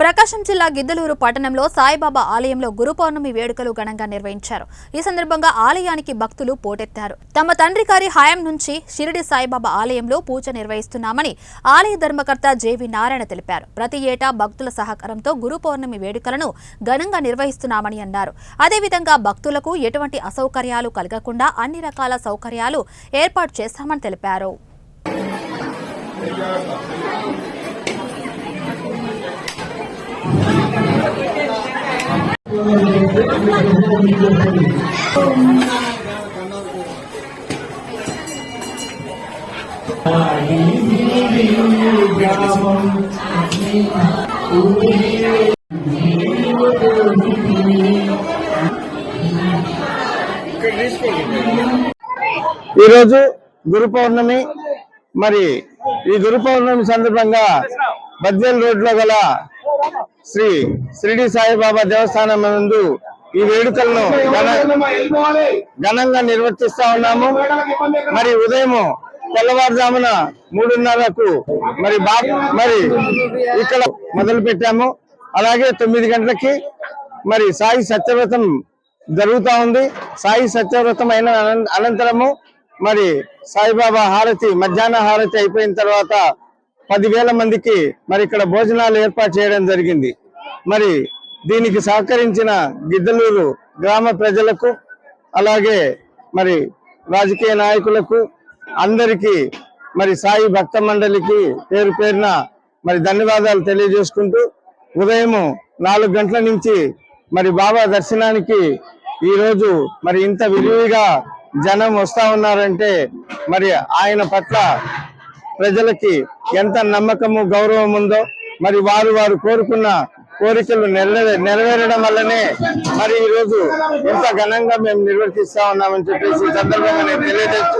ప్రకాశం జిల్లా గిద్దలూరు పట్టణంలో సాయిబాబా ఆలయంలో గురు పౌర్ణమి వేడుకలు ఘనంగా నిర్వహించారు. ఈ సందర్భంగా ఆలయానికి భక్తులు పోటెత్తారు. తమ తండ్రి గారి హయాం నుంచి షిరిడి సాయిబాబా ఆలయంలో పూజ నిర్వహిస్తున్నామని ఆలయ ధర్మకర్త జేవి నారాయణ తెలిపారు. ప్రతి ఏటా భక్తుల సహకారంతో గురు పౌర్ణమి వేడుకలను ఘనంగా నిర్వహిస్తున్నామని అన్నారు. అదేవిధంగా భక్తులకు ఎటువంటి అసౌకర్యాలు కలగకుండా అన్ని రకాల సౌకర్యాలు ఏర్పాటు చేస్తామని తెలిపారు. ఈరోజు గురు పౌర్ణమి. మరి ఈ గురు పౌర్ణమి సందర్భంగా బద్వేల్ రోడ్లో గల శ్రీ షిరిడి సాయిబాబా దేవస్థానం నందు ఈ వేడుకలను ఘన- ఘనంగా నిర్వర్తిస్తా ఉన్నాము. మరి ఉదయం తెల్లవారుజామున మూడున్నరకు మరి బా మరి ఇక్కడ మొదలు పెట్టాము అలాగే తొమ్మిది గంటలకి మరి సాయి సత్యవ్రతం జరుగుతా ఉంది. సాయి సత్యవ్రతం అయిన అనంతరము మరి సాయిబాబా హారతి మధ్యాహ్న హారతి అయిపోయిన తర్వాత పదివేల మందికి మరి ఇక్కడ భోజనాలు ఏర్పాటు చేయడం జరిగింది. మరి దీనికి సహకరించిన గిద్దలూరు గ్రామ ప్రజలకు అలాగే మరి రాజకీయ నాయకులకు అందరికీ మరి సాయి భక్త మండలికి పేరు పేరున మరి ధన్యవాదాలు తెలియజేసుకుంటూ ఉదయం నాలుగు గంటల నుంచి మరి బాబా దర్శనానికి ఈరోజు మరి ఇంత విరివిగా జనం వస్తా ఉన్నారంటే మరి ఆయన పట్ల ప్రజలకి ఎంత నమ్మకము గౌరవం ఉందో మరి వారు వారు కోరుకున్న కోరికలు నెరవే నెరవేరడం వల్లనే మరి ఈ రోజు ఇంత ఘనంగా మేము నిర్వర్తిస్తా ఉన్నామని చెప్పేసి సందర్భంగా నేను తెలియజేస్తూ